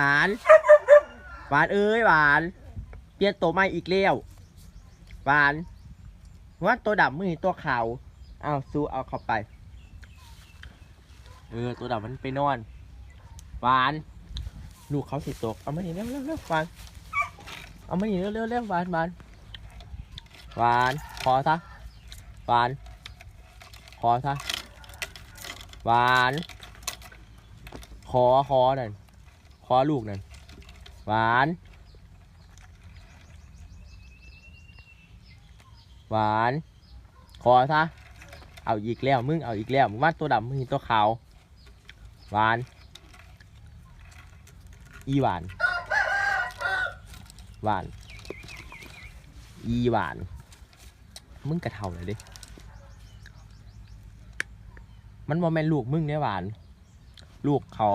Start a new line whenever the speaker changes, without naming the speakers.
หวาน หวานเอ้ยหวาน เปลี่ยนตัวใหม่อีกแล้วหวานว่าตัวดำมือตัวขาวเอาสู้เอาเข้าไป เออตัวดำมันไปนอน หวาน ลูกเขาสิตก เอามานี่เร็วเร็วเร็วหวาน เอามานี่เร็วเร็วเร็วหวานหวานหวานขอซะหวานขอซะหวาน ขอขอนั่นข อลูกนั่นหวาน หวานขอซะเอาอีกแล้วมึงเอาอีกแล้วมึงว่าตัวดำมึงตัวขาวหวาน อีหวาน หวาน อีหวาน มึงกระเท่าเลยดิ มันบ่แม่นลูกมึงเนี่ยหวาน ลูกเขา